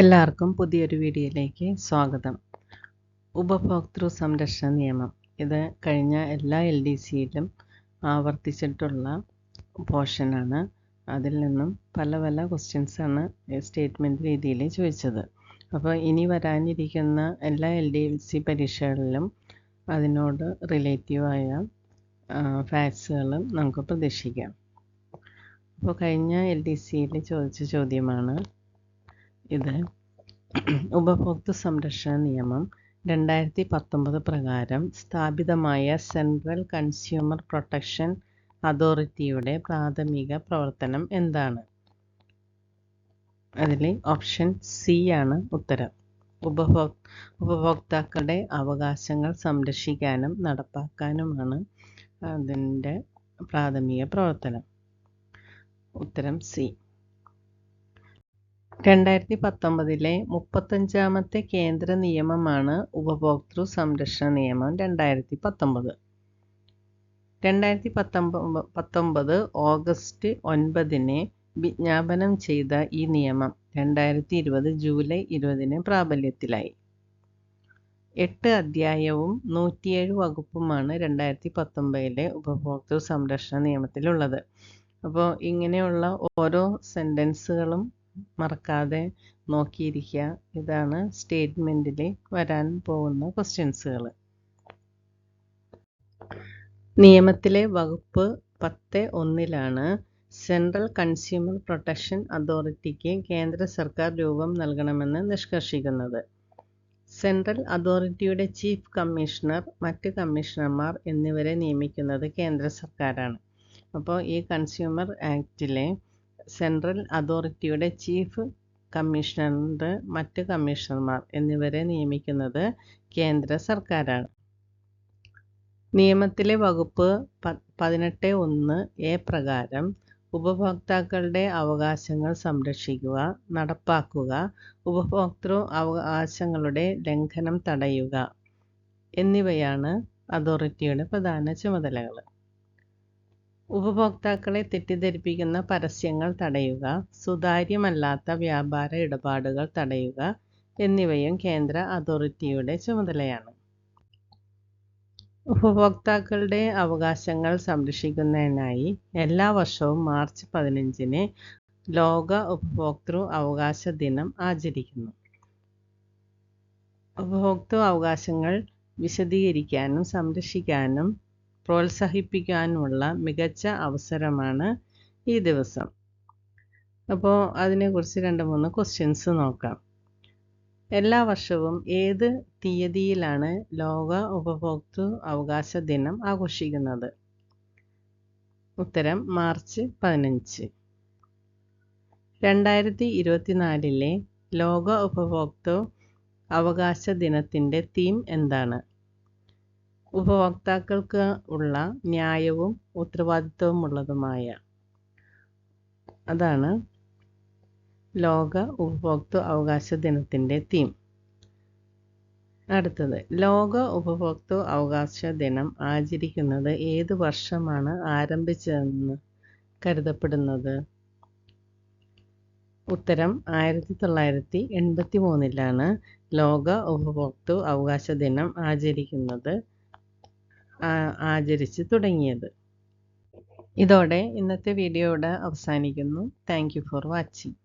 എല്ലാവർക്കും പുതിയൊരു വീഡിയോയിലേക്ക് സ്വാഗതം. ഉപഭോക്തൃ സംരക്ഷണ നിയമം. ഇത് കഴിഞ്ഞ എല്ലാ എൽ ഡി സിയിലും ആവർത്തിച്ചിട്ടുള്ള പോർഷനാണ്. അതിൽ നിന്നും പല പല ക്വസ്റ്റ്യൻസാണ് സ്റ്റേറ്റ്മെന്റ് രീതിയിൽ ചോദിച്ചത്. അപ്പോൾ ഇനി വരാനിരിക്കുന്ന എല്ലാ എൽ ഡി സി പരീക്ഷകളിലും അതിനോട് റിലേറ്റീവായ ഫാക്ട്സുകളും നമുക്ക് പ്രതീക്ഷിക്കാം. അപ്പോൾ കഴിഞ്ഞ എൽ ഡി സിയിൽ ചോദിച്ച ചോദ്യമാണ് ഇത് ഉപഭോക്തൃ സംരക്ഷണ നിയമം രണ്ടായിരത്തി പത്തൊമ്പത് പ്രകാരം സ്ഥാപിതമായ സെൻട്രൽ കൺസ്യൂമർ പ്രൊട്ടക്ഷൻ അതോറിറ്റിയുടെ പ്രാഥമിക പ്രവർത്തനം എന്താണ്? അതിൽ ഓപ്ഷൻ സി ആണ് ഉത്തരം. ഉപഭോ ഉപഭോക്താക്കളുടെ അവകാശങ്ങൾ സംരക്ഷിക്കാനും നടപ്പാക്കാനുമാണ് അതിന്റെ പ്രാഥമിക പ്രവർത്തനം. ഉത്തരം സി രണ്ടായിരത്തി പത്തൊമ്പതിലെ മുപ്പത്തഞ്ചാമത്തെ കേന്ദ്ര നിയമമാണ് ഉപഭോക്തൃ സംരക്ഷണ നിയമം രണ്ടായിരത്തി പത്തൊമ്പത് രണ്ടായിരത്തി പത്തൊമ്പത് പത്തൊമ്പത് ഓഗസ്റ്റ് ഒൻപതിന് വിജ്ഞാപനം ചെയ്ത ഈ നിയമം രണ്ടായിരത്തി ഇരുപത് ജൂലൈ ഇരുപതിന് പ്രാബല്യത്തിലായി. എട്ട് അധ്യായവും നൂറ്റിയേഴ് വകുപ്പുമാണ് രണ്ടായിരത്തി പത്തൊമ്പതിലെ ഉപഭോക്തൃ സംരക്ഷണ നിയമത്തിലുള്ളത്. അപ്പോൾ ഇങ്ങനെയുള്ള ഓരോ സെന്റൻസുകളും മറക്കാതെ നോക്കിയിരിക്കുക. ഇതാണ് സ്റ്റേറ്റ്മെന്റിൽ വരാൻ പോകുന്ന ക്വസ്റ്റ്യൻസുകൾ നിയമത്തിലെ വകുപ്പ് പത്ത് ഒന്നിലാണ് സെൻട്രൽ കൺസ്യൂമർ പ്രൊട്ടക്ഷൻ അതോറിറ്റിക്ക് കേന്ദ്ര സർക്കാർ രൂപം നൽകണമെന്ന് നിഷ്കർഷിക്കുന്നത്. സെൻട്രൽ അതോറിറ്റിയുടെ ചീഫ് കമ്മീഷണർ മറ്റ് കമ്മീഷണർമാർ എന്നിവരെ നിയമിക്കുന്നത് കേന്ദ്ര സർക്കാരാണ്. അപ്പോൾ ഈ കൺസ്യൂമർ ആക്റ്റിലെ സെൻട്രൽ അതോറിറ്റിയുടെ ചീഫ് കമ്മീഷണർ മറ്റ് കമ്മീഷണർമാർ എന്നിവരെ നിയമിക്കുന്നത് കേന്ദ്ര സർക്കാരാണ്. നിയമത്തിലെ വകുപ്പ് പതിനെട്ട് ഒന്ന് എ പ്രകാരം ഉപഭോക്താക്കളുടെ അവകാശങ്ങൾ സംരക്ഷിക്കുക നടപ്പാക്കുക ഉപഭോക്തൃ അവകാശങ്ങളുടെ ലംഘനം തടയുക എന്നിവയാണ് അതോറിറ്റിയുടെ പ്രധാന ചുമതലകൾ. ഉപഭോക്താക്കളെ തെറ്റിദ്ധരിപ്പിക്കുന്ന പരസ്യങ്ങൾ തടയുക സുതാര്യമല്ലാത്ത വ്യാപാര ഇടപാടുകൾ തടയുക എന്നിവയും കേന്ദ്ര അതോറിറ്റിയുടെ ചുമതലയാണ്. ഉപഭോക്താക്കളുടെ അവകാശങ്ങൾ സംരക്ഷിക്കുന്നതിനായി എല്ലാ വർഷവും മാർച്ച് പതിനഞ്ചിന് ലോക ഉപഭോക്തൃ അവകാശ ദിനം ആചരിക്കുന്നു. ഉപഭോക്തൃ അവകാശങ്ങൾ വിശദീകരിക്കാനും സംരക്ഷിക്കാനും പ്രോത്സാഹിപ്പിക്കാനുമുള്ള മികച്ച അവസരമാണ് ഈ ദിവസം. അപ്പോൾ അതിനെക്കുറിച്ച് രണ്ട് മൂന്ന് ക്വസ്റ്റ്യൻസ് നോക്കാം. എല്ലാ വർഷവും ഏത് തീയതിയിലാണ് ലോക ഉപഭോക്തൃ അവകാശ ദിനം ആഘോഷിക്കുന്നത്? ഉത്തരം മാർച്ച് പതിനഞ്ച്. രണ്ടായിരത്തി ഇരുപത്തിനാലിലെ ലോക ഉപഭോക്തൃ അവകാശ ദിനത്തിന്റെ തീം എന്താണ്? ഉപഭോക്താക്കൾക്ക് ഉള്ള ന്യായവും ഉത്തരവാദിത്വമുള്ളതുമായ അതാണ് ലോക ഉപഭോക്തൃ അവകാശ ദിനത്തിന്റെ തീം അടുത്തത് ലോക ഉപഭോക്തൃ അവകാശ ദിനം ആചരിക്കുന്നത് ഏത് വർഷമാണ് ആരംഭിച്ചതെന്ന് കരുതപ്പെടുന്നത്? ഉത്തരം ആയിരത്തി തൊള്ളായിരത്തി എൺപത്തി മൂന്നിലാണ് ലോക ഉപഭോക്തൃ അവകാശ ദിനം ആചരിക്കുന്നത്. ആചരിച്ച് തുടങ്ങിയത്. ഇതോടെ ഇന്നത്തെ വീഡിയോ ഇവിടെ അവസാനിക്കുന്നു താങ്ക് ഫോർ വാച്ചിങ്